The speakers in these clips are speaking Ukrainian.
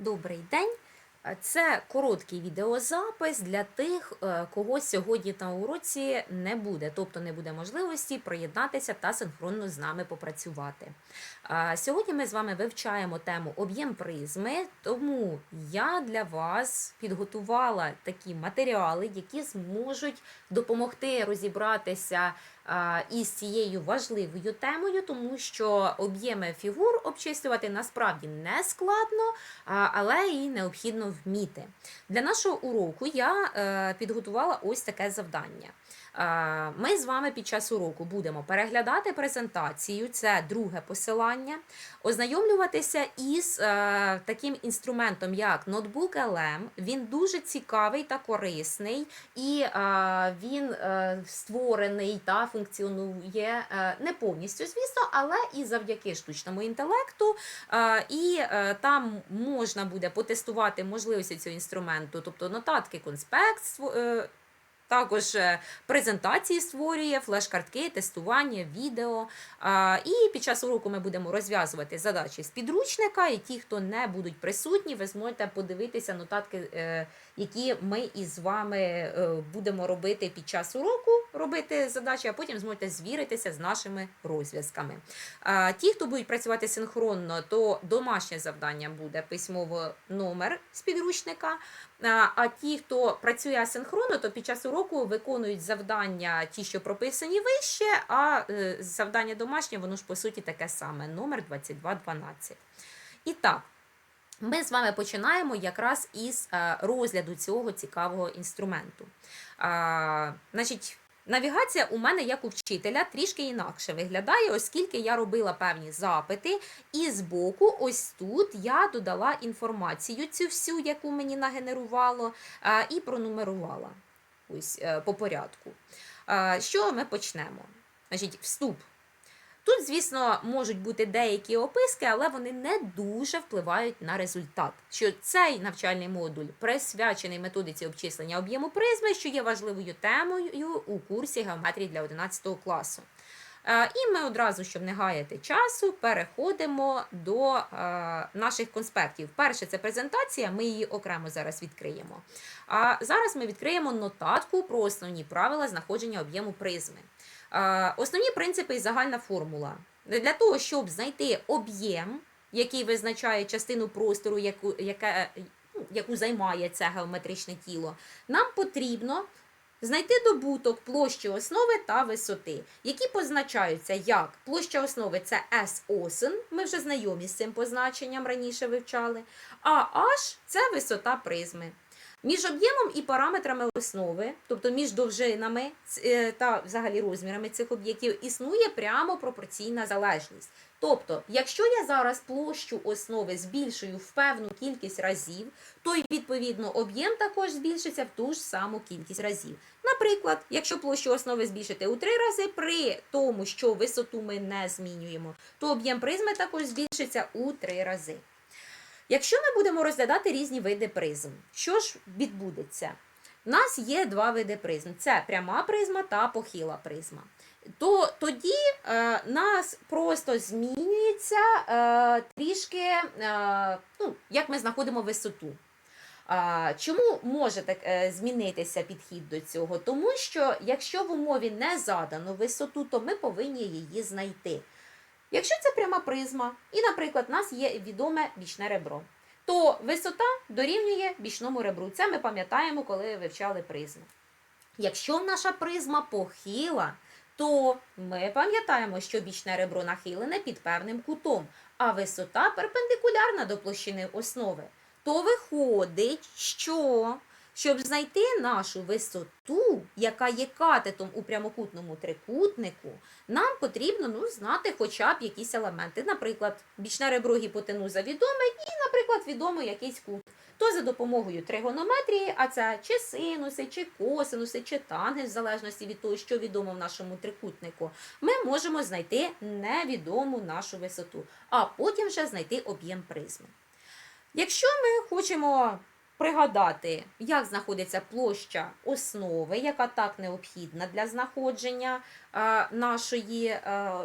Добрий день. Це короткий відеозапис для тих, е, кого сьогодні на уроці не буде, тобто не буде можливості приєднатися та синхронно з нами попрацювати. Сьогодні ми з вами вивчаємо тему об'єм призми, тому я для вас підготувала такі матеріали, які зможуть допомогти розібратися із цією важливою темою, тому що об'єми фігур обчислювати насправді не складно, але і необхідно вміти. Для нашого уроку я е, підготувала ось таке завдання. Е, Ми з вами під час уроку будемо переглядати презентацію, це друге посилання, ознайомлюватися із е, таким інструментом, як ноутбук LM. Він дуже цікавий та корисний, і е, він створений та функціонує не повністю, звісно, але і завдяки штучному інтелекту. І там можна буде потестувати можливості цього інструменту, тобто нотатки, конспект. Також е, презентації створює, флеш-картки, тестування, відео. І під час уроку ми будемо розв'язувати задачі з підручника. І ті, хто не будуть присутні, ви зможете подивитися нотатки, е, які ми із вами е, будемо робити під час уроку, робити задачі, а потім зможете звіритися з нашими розв'язками. Ті, хто будуть працювати синхронно, то домашнє завдання буде письмово номер з підручника. А ті, хто працює асинхронно, то під час уроку виконують завдання, ті, що прописані вище, а е, завдання домашнє, воно ж по суті таке саме, номер 2212. І так, ми з вами починаємо якраз із е, розгляду цього цікавого інструменту. Значить, Навігація у мене як у вчителя трішки інакше виглядає, оскільки я робила певні запити, і збоку, ось тут я додала інформацію цю всю, яку мені нагенерувало, е, і пронумерувала ось е, по порядку. Що ми почнемо? Значить, вступ. Тут, звісно, можуть бути деякі описки, але вони не дуже впливають на результат. Що цей навчальний модуль присвячений методиці обчислення об'єму призми, що є важливою темою у курсі геометрії для 11 класу. Е, І ми одразу, щоб не гаяти часу, переходимо до е, наших конспектів. Перше це презентація, ми її окремо зараз відкриємо. А зараз ми відкриємо нотатку про основні правила знаходження об'єму призми. Основні принципи і загальна формула. Для того, щоб знайти об'єм, який визначає частину простору, яку, яке, ну, яку займає це геометричне тіло, нам потрібно знайти добуток площі основи та висоти, які позначаються як площа основи це S осен, ми вже знайомі з цим позначенням раніше вивчали, а H це висота призми. Між об'ємом і параметрами основи, тобто між довжинами е, та взагалі розмірами цих об'єктів, існує прямо пропорційна залежність. Тобто, якщо я зараз площу основи збільшую в певну кількість разів, то й відповідно об'єм також збільшиться в ту ж саму кількість разів. Наприклад, якщо площу основи збільшити у три рази, при тому, що висоту ми не змінюємо, то об'єм призми також збільшиться у три рази. Якщо ми будемо розглядати різні види призм, що ж відбудеться? У нас є два види призм: це пряма призма та похила призма. То тоді е, нас просто змінюється е, трішки, е, ну, як ми знаходимо висоту. А, Чому може так е, змінитися підхід до цього? Тому що якщо в умові не задано висоту, то ми повинні її знайти. Якщо це пряма призма, і, наприклад, у нас є відоме бічне ребро, то висота дорівнює бічному ребру. Це ми пам'ятаємо, коли вивчали призму. Якщо наша призма похила, то ми пам'ятаємо, що бічне ребро нахилене під певним кутом, а висота перпендикулярна до площини основи. То виходить, що щоб знайти нашу висоту, яка є катетом у прямокутному трикутнику, нам потрібно ну, знати хоча б якісь елементи. Наприклад, бічне ребро гіпотенуза відоме і, наприклад, відомий якийсь кут. То за допомогою тригонометрії, а це чи синуси, чи косинуси, чи тангенс, в залежності від того, що відомо в нашому трикутнику, ми можемо знайти невідому нашу висоту, а потім вже знайти об'єм призми. Якщо ми хочемо пригадати, як знаходиться площа основи, яка так необхідна для знаходження е, нашої, е,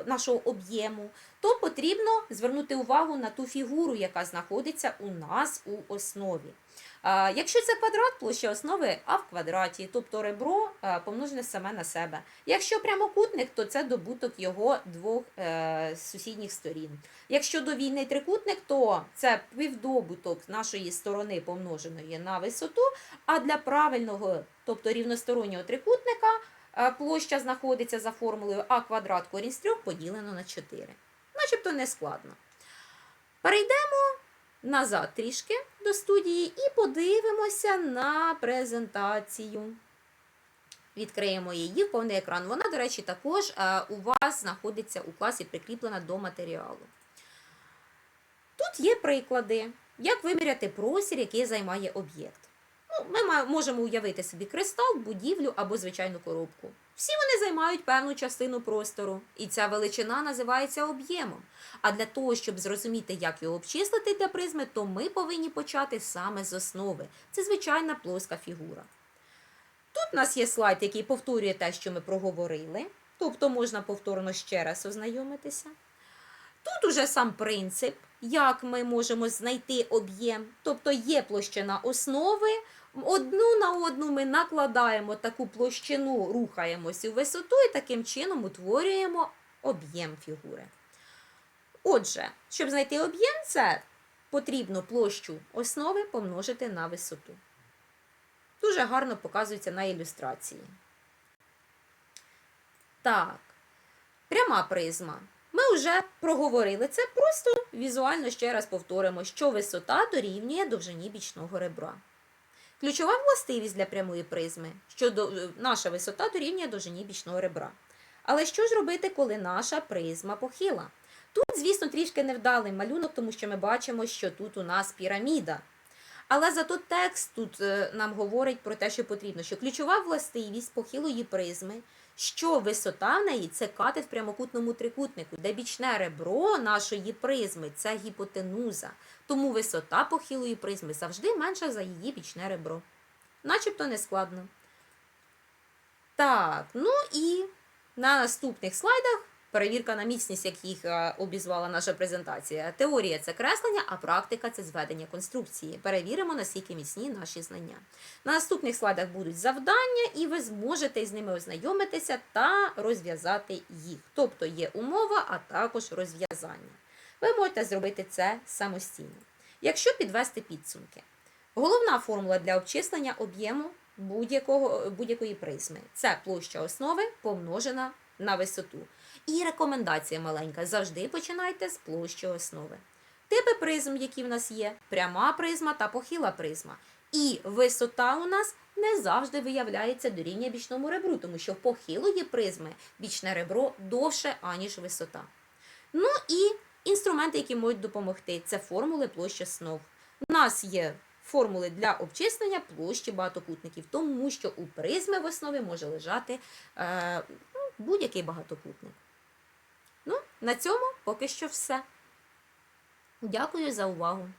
нашого об'єму, то потрібно звернути увагу на ту фігуру, яка знаходиться у нас у основі. Якщо це квадрат, площа основи а в квадраті, тобто ребро е, помножене саме на себе. Якщо прямокутник, то це добуток його двох е, сусідніх сторін. Якщо довільний трикутник, то це півдобуток нашої сторони помноженої на висоту, а для правильного, тобто рівностороннього трикутника, е, площа знаходиться за формулою а квадрат корінь з 3 поділено на 4. Начебто не складно. Перейдемо назад трішки до студії і подивимося на презентацію. Відкриємо її в повний екран. Вона, до речі, також е, у вас знаходиться у класі прикріплена до матеріалу. Тут є приклади, як виміряти простір, який займає об'єкт. Ну, ми можемо уявити собі кристал, будівлю або звичайну коробку. Всі вони займають певну частину простору, і ця величина називається об'ємом. А для того, щоб зрозуміти, як його обчислити для призми, то ми повинні почати саме з основи. Це звичайна плоска фігура. Тут у нас є слайд, який повторює те, що ми проговорили, тобто можна повторно ще раз ознайомитися. Тут уже сам принцип, як ми можемо знайти об'єм, тобто є площина основи, одну на одну ми накладаємо таку площину, рухаємось у висоту і таким чином утворюємо об'єм фігури. Отже, щоб знайти об'єм, це потрібно площу основи помножити на висоту. Дуже гарно показується на ілюстрації. Так, пряма призма. Ми вже проговорили це, просто візуально ще раз повторимо, що висота дорівнює довжині бічного ребра. Ключова властивість для прямої призми, що до, наша висота дорівнює довжині бічного ребра. Але що ж робити, коли наша призма похила? Тут, звісно, трішки невдалий малюнок, тому що ми бачимо, що тут у нас піраміда. Але зато текст тут е, нам говорить про те, що потрібно, що ключова властивість похилої призми, що висота в неї це катет в прямокутному трикутнику, де бічне ребро нашої призми це гіпотенуза. Тому висота похилої призми завжди менша за її бічне ребро. Начебто не складно. Так, ну і на наступних слайдах перевірка на міцність, як їх е, обізвала наша презентація. Теорія це креслення, а практика це зведення конструкції. Перевіримо, наскільки міцні наші знання. На наступних слайдах будуть завдання, і ви зможете з ними ознайомитися та розв'язати їх. Тобто є умова, а також розв'язання. Ви можете зробити це самостійно. Якщо підвести підсумки, головна формула для обчислення об'єму будь-якої призми це площа основи помножена на висоту. І рекомендація маленька: завжди починайте з площі основи. Типи призм, які в нас є, пряма призма та похила призма. І висота у нас не завжди виявляється до бічному ребру, тому що в похилої призми бічне ребро довше, аніж висота. Ну і інструменти, які можуть допомогти, це формули площ основ. У нас є формули для обчислення площі багатокутників, тому що у призми в основі може лежати е, ну, будь-який багатокутник. На цьому поки що все. Дякую за увагу.